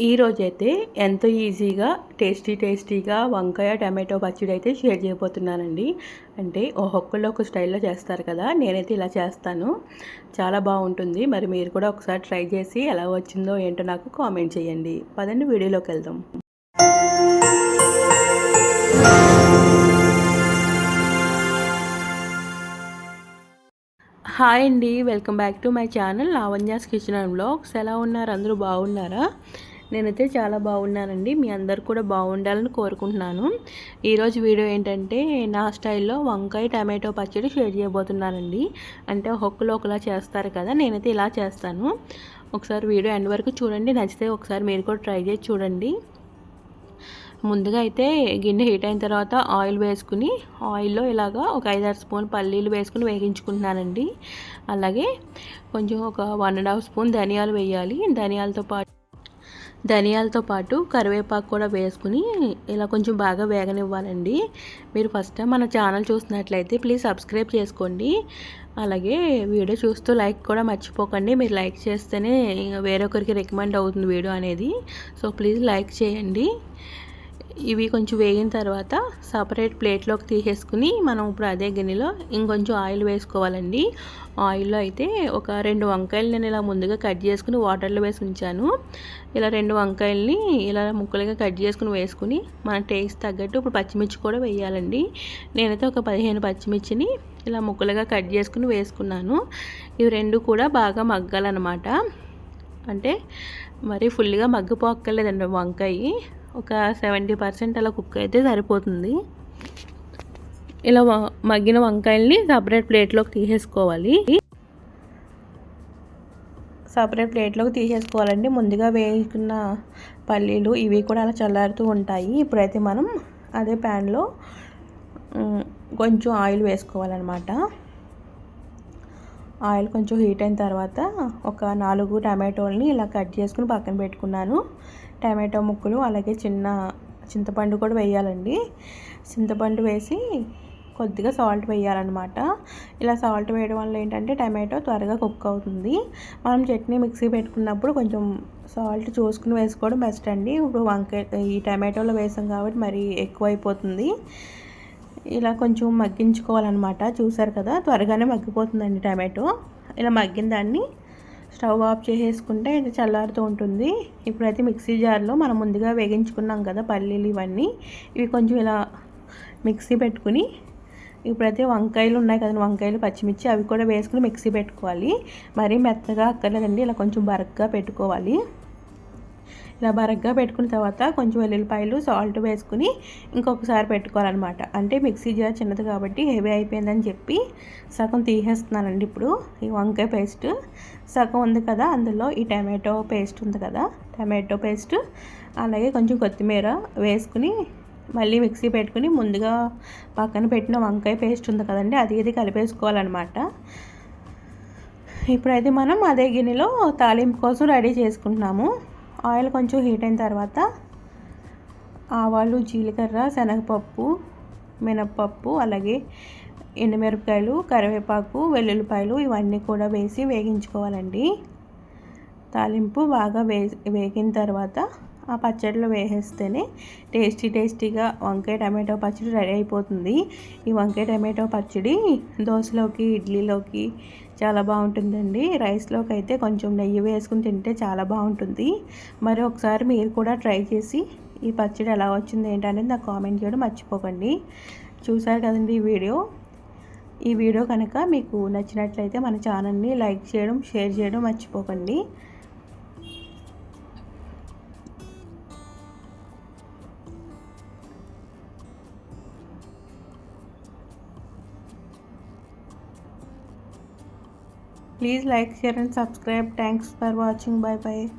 ఈరోజైతే ఎంతో ఈజీగా టేస్టీ టేస్టీగా వంకాయ టమాటో పచ్చడి అయితే షేర్ చేయబోతున్నానండి. అంటే ఒక్కొక్కళ్ళు ఒక స్టైల్లో చేస్తారు కదా నేనైతే ఇలా చేస్తాను. చాలా బాగుంటుంది. మరి మీరు కూడా ఒకసారి ట్రై చేసి ఎలా వచ్చిందో ఏంటో నాకు కామెంట్ చేయండి. పదండి వీడియోలోకి వెళ్దాం. హాయ్ అండి. Welcome back to my channel Lavanya's kitchen and blogs. ఎలా ఉన్నారు? అందరూ బాగున్నారా? నేనైతే చాలా బాగున్నానండి. మీ అందరు కూడా బాగుండాలని కోరుకుంటున్నాను. ఈరోజు వీడియో ఏంటంటే నా స్టైల్లో వంకాయ టమాటో పచ్చడి షేర్ చేయబోతున్నానండి. అంటే ఒక్కొక్కరు ఒకలా చేస్తారు కదా నేనైతే ఇలా చేస్తాను. ఒకసారి వీడియో ఎండ్ వరకు చూడండి. నచ్చితే ఒకసారి మీరు కూడా ట్రై చేసి చూడండి. ముందుగా అయితే గిన్నె హీట్ అయిన తర్వాత ఆయిల్ వేసుకుని ఆయిల్లో ఇలాగా ఒక ఐదారు స్పూన్ పల్లీలు వేసుకుని వేగించుకుంటున్నానండి. అలాగే కొంచెం ఒక వన్ అండ్ హాఫ్ స్పూన్ ధనియాలు వేయాలి. ధనియాలతో పాటు ధనియాలతో పాటు కరివేపాకు కూడా వేసుకుని ఇలా కొంచెం బాగా వేగనివ్వాలండి. మీరు ఫస్ట్ టైం మన ఛానల్ చూసినట్లయితే ప్లీజ్ సబ్స్క్రైబ్ చేసుకోండి. అలాగే వీడియో చూస్తూ లైక్ కూడా మర్చిపోకండి. మీరు లైక్ చేస్తేనే వేరొకరికి రికమెండ్ అవుతుంది వీడియో అనేది. సో ప్లీజ్ లైక్ చేయండి. ఇవి కొంచెం వేగిన తర్వాత సపరేట్ ప్లేట్లోకి తీసేసుకుని మనం ఇప్పుడు అదే గిన్నెలో ఇంకొంచెం ఆయిల్ వేసుకోవాలండి. ఆయిల్లో అయితే ఒక రెండు వంకాయలు నేను ఇలా ముందుగా కట్ చేసుకుని వాటర్లో వేసి ఉంచాను. ఇలా రెండు వంకాయల్ని ఇలా ముక్కలుగా కట్ చేసుకుని వేసుకుని మన టేస్ట్ తగ్గట్టు ఇప్పుడు పచ్చిమిర్చి కూడా వేయాలండి. నేనైతే ఒక పదిహేను పచ్చిమిర్చిని ఇలా ముక్కలుగా కట్ చేసుకుని వేసుకున్నాను. ఇవి రెండు కూడా బాగా మగ్గాలన్నమాట. అంటే మరి ఫుల్గా మగ్గిపోక్కర్లేదండి వంకాయ. ఒక సెవెంటీ పర్సెంట్ అలా కుక్ అయితే సరిపోతుంది. ఇలా మగ్గిన వంకాయల్ని సపరేట్ ప్లేట్లోకి తీసేసుకోవాలి. సపరేట్ ప్లేట్లోకి తీసేసుకోవాలండి. ముందుగా వేయించుకున్న పల్లీలు ఇవి కూడా అలా చల్లారుతూ ఉంటాయి. ఇప్పుడైతే మనం అదే ప్యాన్లో కొంచెం ఆయిల్ వేసుకోవాలన్నమాట. ఆయిల్ కొంచెం హీట్ అయిన తర్వాత ఒక నాలుగు టమాటోల్ని ఇలా కట్ చేసుకుని పక్కన పెట్టుకున్నాను. టమాటో ముక్కలు అలాగే చిన్న చింతపండు కూడా వేయాలండి. చింతపండు వేసి కొద్దిగా సాల్ట్ వేయాలన్నమాట. ఇలా సాల్ట్ వేయడం వల్ల ఏంటంటే టమాటో త్వరగా కుక్ అవుతుంది. మనం చట్నీ మిక్సీ పెట్టుకున్నప్పుడు కొంచెం సాల్ట్ చూసుకుని వేసుకోవడం బెస్ట్ అండి. ఇప్పుడు వంకాయ ఈ టమాటోలో వేసాం కాబట్టి మరి ఎక్కువ అయిపోతుంది ఇలా కొంచెం మగ్గించుకోవాలన్నమాట. చూసారు కదా త్వరగానే మగ్గిపోతుందండి టమాటో. ఇలా మగ్గిన దాన్ని స్టవ్ ఆఫ్ చేసేసుకుంటే ఇది చల్లారుతూ ఉంటుంది. ఇప్పుడైతే మిక్సీ జార్లో మనం ముందుగా వేగించుకున్నాం కదా పల్లీలు ఇవన్నీ. ఇవి కొంచెం ఇలా మిక్సీ పెట్టుకుని ఇప్పుడైతే వంకాయలు ఉన్నాయి కదండి వంకాయలు పచ్చిమిర్చి అవి కూడా వేసుకుని మిక్సీ పెట్టుకోవాలి. మరీ మెత్తగా అక్కర్లేదండి ఇలా కొంచెం బరగ్గా పెట్టుకోవాలి. ఇలా బరగ్గా పెట్టుకున్న తర్వాత కొంచెం వెల్లుల్లిపాయలు సాల్ట్ వేసుకుని ఇంకొకసారి పెట్టుకోవాలన్నమాట. అంటే మిక్సీ జార్ చిన్నది కాబట్టి హెవీ అయిపోయిందని చెప్పి సగం తీసేస్తున్నానండి ఇప్పుడు. ఈ వంకాయ పేస్ట్ సగం ఉంది కదా అందులో ఈ టమాటో పేస్ట్ ఉంది కదా టమాటో పేస్ట్ అలాగే కొంచెం కొత్తిమీర వేసుకుని మళ్ళీ మిక్సీ పెట్టుకుని ముందుగా పక్కన పెట్టిన వంకాయ పేస్ట్ ఉంది కదండి అది ఇది కలిపేసుకోవాలన్నమాట. ఇప్పుడైతే మనం అదే గిన్నెలో తాలింపు కోసం రెడీ చేసుకుంటున్నాము. ఆయిల్ కొంచెం హీట్ అయిన తర్వాత ఆవాలు జీలకర్ర శనగపప్పు మినప్పప్పు అలాగే ఎండుమిరపకాయలు కరివేపాకు వెల్లుల్లిపాయలు ఇవన్నీ కూడా వేసి వేగించుకోవాలండి. తాలింపు బాగా వే వేగిన తర్వాత ఆ పచ్చడిలో వేసేస్తేనే టేస్టీ టేస్టీగా వంకాయ టమాటో పచ్చడి రెడీ అయిపోతుంది. ఈ వంకాయ టమాటో పచ్చడి దోశలోకి ఇడ్లీలోకి చాలా బాగుంటుందండి. రైస్లోకి అయితే కొంచెం నెయ్యి వేసుకుని తింటే చాలా బాగుంటుంది. మరి ఒకసారి మీరు కూడా ట్రై చేసి ఈ పచ్చడి ఎలా వచ్చింది ఏంటనేది నాకు కామెంట్ చేయడం మర్చిపోకండి. చూసారు కదండి ఈ వీడియో? ఈ వీడియో కనుక మీకు నచ్చినట్లయితే మన ఛానల్ని లైక్ చేయడం షేర్ చేయడం మర్చిపోకండి. Please like, share and subscribe. Thanks for watching. Bye bye.